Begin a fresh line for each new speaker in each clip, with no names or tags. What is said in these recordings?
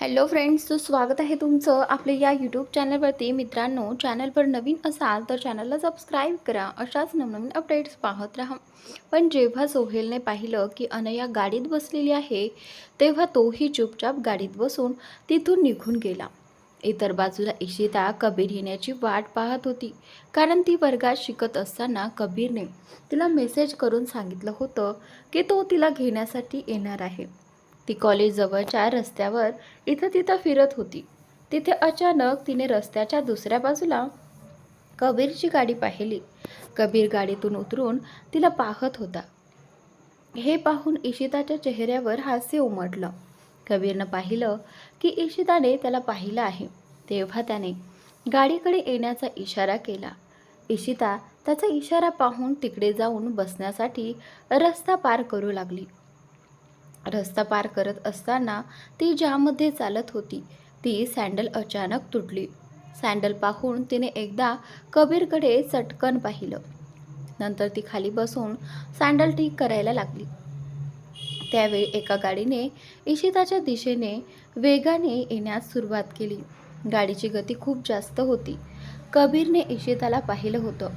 Hello friends तो स्वागत आहे तुमचं आपल्या या यूट्यूब चॅनलवरती मित्रांनो चॅनलवर नवीन असाल तर चॅनलला सबस्क्राईब करा. अशाच नवनवीन अपडेट्स पाहत राहा. पण जेव्हा सोहेलने पाहिलं की अनया गाडीत बसलेली आहे तेव्हा तोही चुपचाप गाडीत बसून तिथून निघून गेला. इतर बाजूला इशिता कबीर येण्याची वाट पाहत होती. कारण ती वर्गात शिकत असताना कबीरने तिला मेसेज करून सांगितलं होतं की तो तिला घेण्यासाठी येणार आहे. ती कॉलेजजवळच्या रस्त्यावर इथं तिथं फिरत होती. तिथे अचानक तिने रस्त्याच्या दुसऱ्या बाजूला कबीरची गाडी पाहिली. कबीर गाडीतून उतरून तिला पाहत होता. हे पाहून इशिताच्या चेहऱ्यावर हास्य उमटलं. कबीरनं पाहिलं की इशिताने त्याला पाहिलं आहे. तेव्हा त्याने गाडीकडे येण्याचा इशारा केला. इशिता त्याचा इशारा पाहून तिकडे जाऊन बसण्यासाठी रस्ता पार करू लागली. रस्ता पार करत असताना ती ज्यामध्ये चालत होती ती सँडल अचानक तुटली. सँडल पाहून तिने एकदा कबीरकडे चटकन पाहिलं. नंतर ती खाली बसून सँडल ठीक करायला लागली. त्यावेळी एका गाडीने इशिताच्या दिशेने वेगाने येण्यास सुरुवात केली. गाडीची गती खूप जास्त होती. कबीरने इशिताला पाहिलं होतं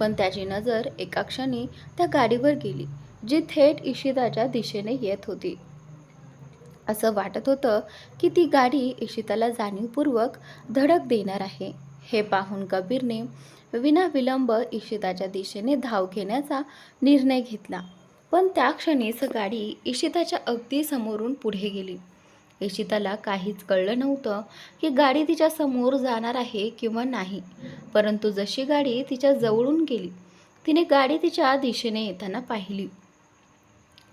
पण त्याची नजर एका क्षणी त्या गाडीवर गेली. जी थेट इशिताच्या दिशेने येत होती. असं वाटत होतं की ती गाडी इशिताला जाणीवपूर्वक धडक देणार आहे. हे पाहून कबीरने विनाविलंब इशिताच्या दिशेने धाव घेण्याचा निर्णय घेतला. पण त्या क्षणीच गाडी इशिताच्या अगदी समोरून पुढे गेली. इशिताला काहीच कळलं नव्हतं की गाडी तिच्या समोर जाणार आहे किंवा नाही. परंतु जशी गाडी तिच्या जवळून गेली तिने गाडी तिच्या दिशेने येताना पाहिली.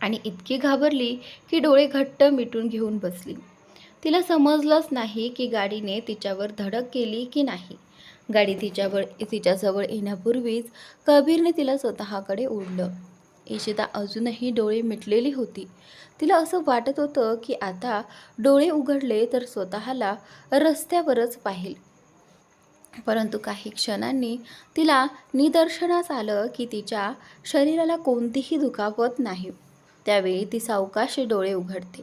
आणि इतकी घाबरली की डोळे घट्ट मिटून घेऊन बसली. तिला समजलंच नाही की गाडीने तिच्यावर धडक केली की नाही. गाडी तिच्यावर तिच्याजवळ येण्यापूर्वीच कबीरने तिला स्वतःकडे ओढलं. इशिता अजूनही डोळे मिटलेली होती. तिला असं वाटत होतं की आता डोळे उघडले तर स्वतःला रस्त्यावरच पाहिल. परंतु काही क्षणांनी तिला निदर्शनास आलं की तिच्या शरीराला कोणतीही दुखापत नाही. त्यावेळी ती सावकाशी डोळे उघडते.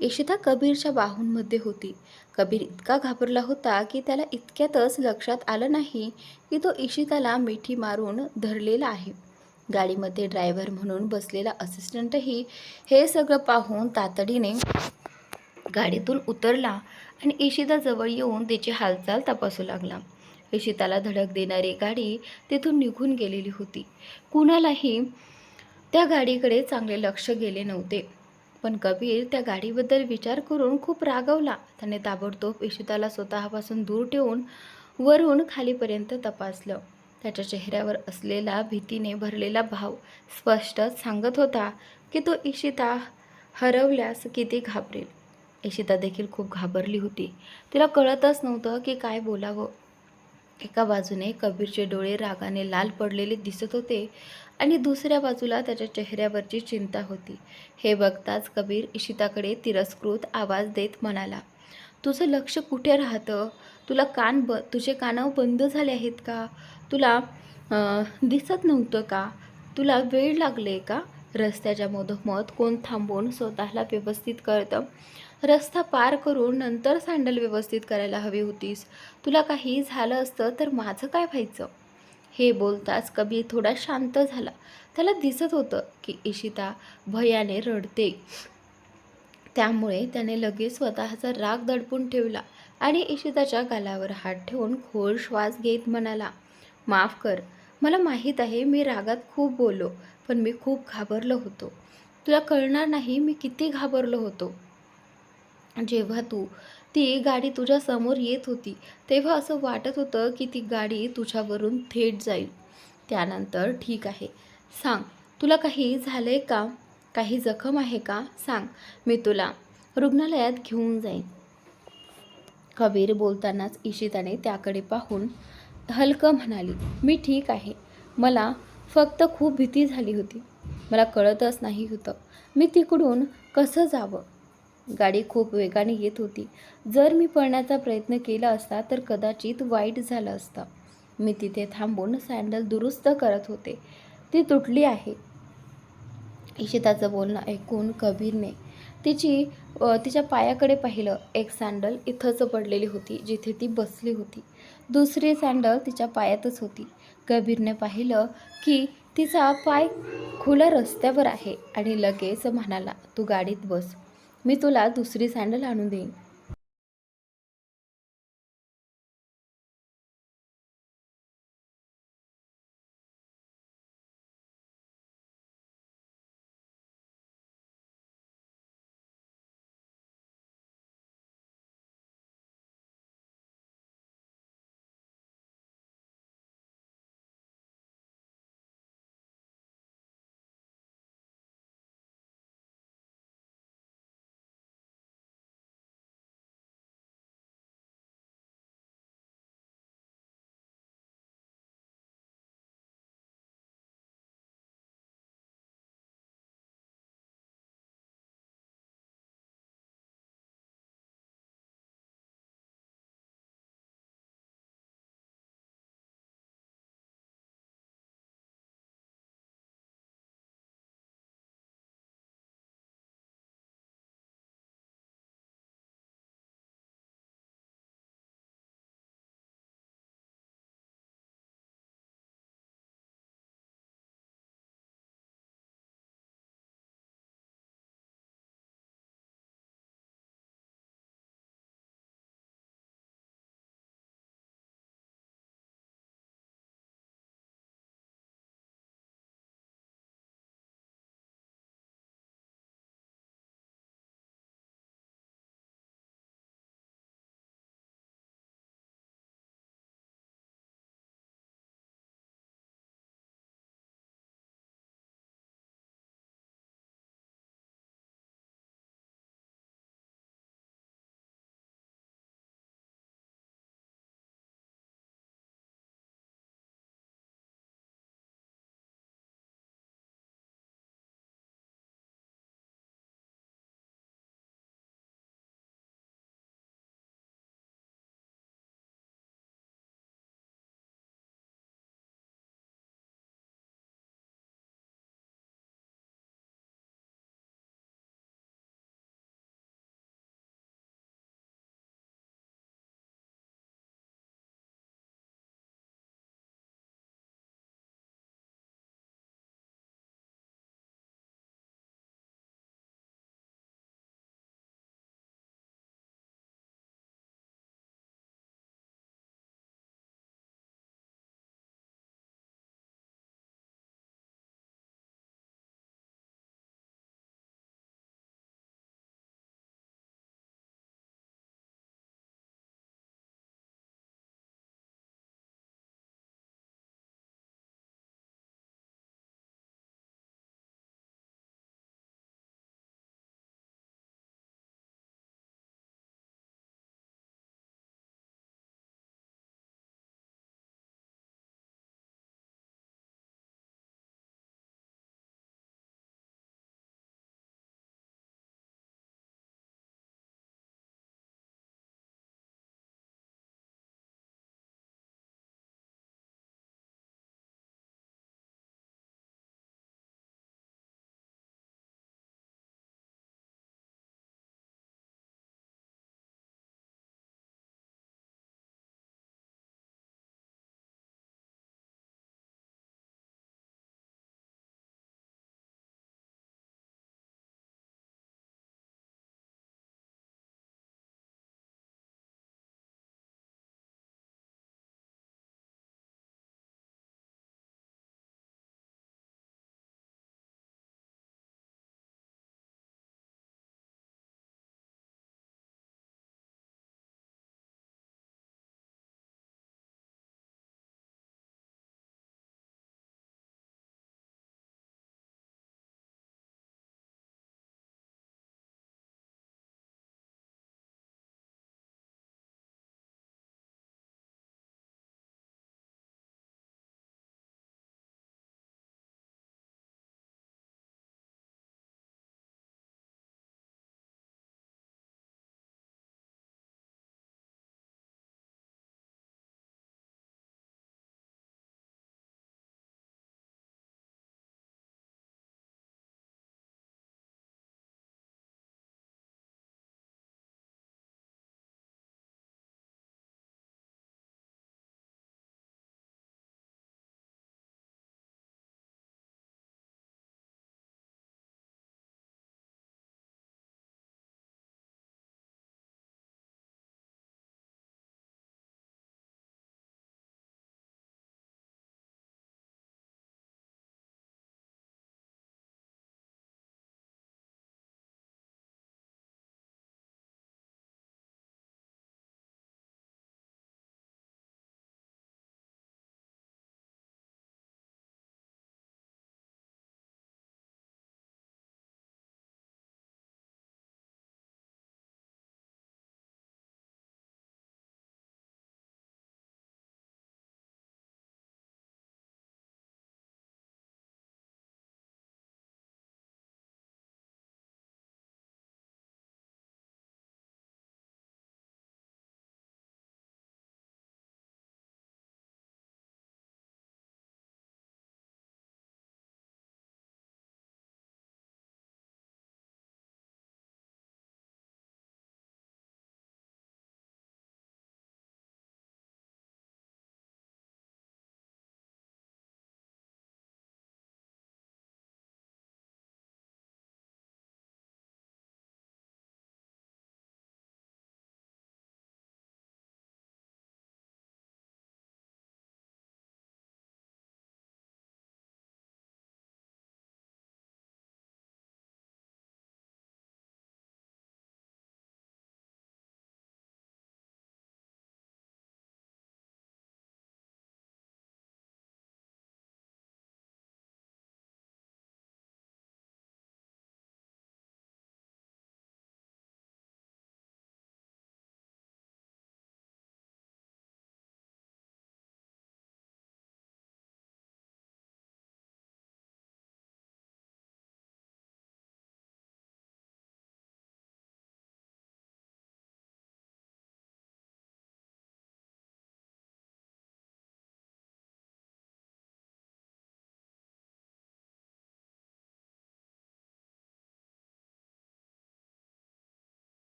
इशिता कबीरच्या बाहूंमध्ये होती. कबीर इतका घाबरला होता की त्याला इतक्यातच लक्षात आलं नाही की तो इशिताला मिठी मारून धरलेला आहे. गाडीमध्ये ड्रायव्हर म्हणून बसलेला असिस्टंटही हे सगळं पाहून तातडीने गाडीतून उतरला आणि इशिताजवळ येऊन तिची हालचाल तपासू लागला. इशिताला धडक देणारी गाडी तिथून निघून गेलेली होती. कुणालाही त्या गाडीकडे चांगले लक्ष गेले नव्हते. पण कबीर त्या गाडीबद्दल विचार करून खूप रागवला. त्याने ताबडतोब इशिताला स्वतःपासून दूर ठेवून वरून खालीपर्यंत तपासलं. त्याच्या चेहऱ्यावर असलेला भीतीने भरलेला भाव स्पष्ट सांगत होता की तो इशिता हरवल्यास किती घाबरेल. इशिता देखील खूप घाबरली होती. तिला कळतच नव्हतं की काय बोलावं. एका बाजूने कबीरचे डोळे रागाने लाल पडलेले दिसत होते. आणि दुसऱ्या बाजूला त्याच्या चेहऱ्यावरची चिंता होती. हे बघताच कबीर इशिताकडे तिरस्कृत आवाज देत म्हणाला तुझं लक्ष कुठे राहतं? तुला कान ब तुझे कानाव बंद झाले आहेत का? तुला दिसत नव्हतं का? तुला वेळ लागले का? रस्त्याच्या मधोमध कोण थांबून स्वतःला व्यवस्थित करतं? रस्ता पार करून नंतर सँडल व्यवस्थित करायला हवी होतीस. तुला काही झालं असतं तर माझं काय व्हायचं? हे बोलताच कबीर थोडा शांत झाला. त्याला दिसत होतं की इशिता भयाने रडते. त्यामुळे त्याने लगेच स्वतःचा राग दडपून ठेवला आणि इशिताच्या गालावर हात ठेवून खोल श्वास घेत म्हणाला माफ कर. मला माहीत आहे मी रागात खूप बोललो पण मी खूप घाबरलो होतो. तुला कळणार नाही मी किती घाबरलो होतो. जेव्हा तू ती गाडी तुझ्या समोर येत होती. तेव्हा असं वाटत होतं की ती गाडी तुझ्यावरून थेट जाईल. त्यानंतर ठीक आहे. सांग तुला काही झालं आहे का? काही जखम आहे का? सांग. मी तुला रुग्णालयात घेऊन जाईन. कबीर बोलतानाच इशिताने त्याकडे पाहून हलकं म्हणाली मी ठीक आहे. मला फक्त खूप भीती झाली होती. मला कळतच नाही होतं. मी तिकडून कसं जावं? गाडी खूप वेगाने येत होती. जर मी पळण्याचा प्रयत्न केला असता तर कदाचित वाईट झालं असतं. मी तिथे थांबून सँडल दुरुस्त करत होते. ती तुटली आहे. इशिताचं बोलणं ऐकून कबीरने तिची तिच्या पायाकडे पाहिलं. एक सँडल इथंच पडलेली होती जिथे ती बसली होती. दुसरी सँडल तिच्या पायातच होती. कबीरने पाहिलं की तिचा पाय खुल्या रस्त्यावर आहे आणि लगेच म्हणाला तू गाडीत बस. मी तुला दुसरी सँडल आणून देईन.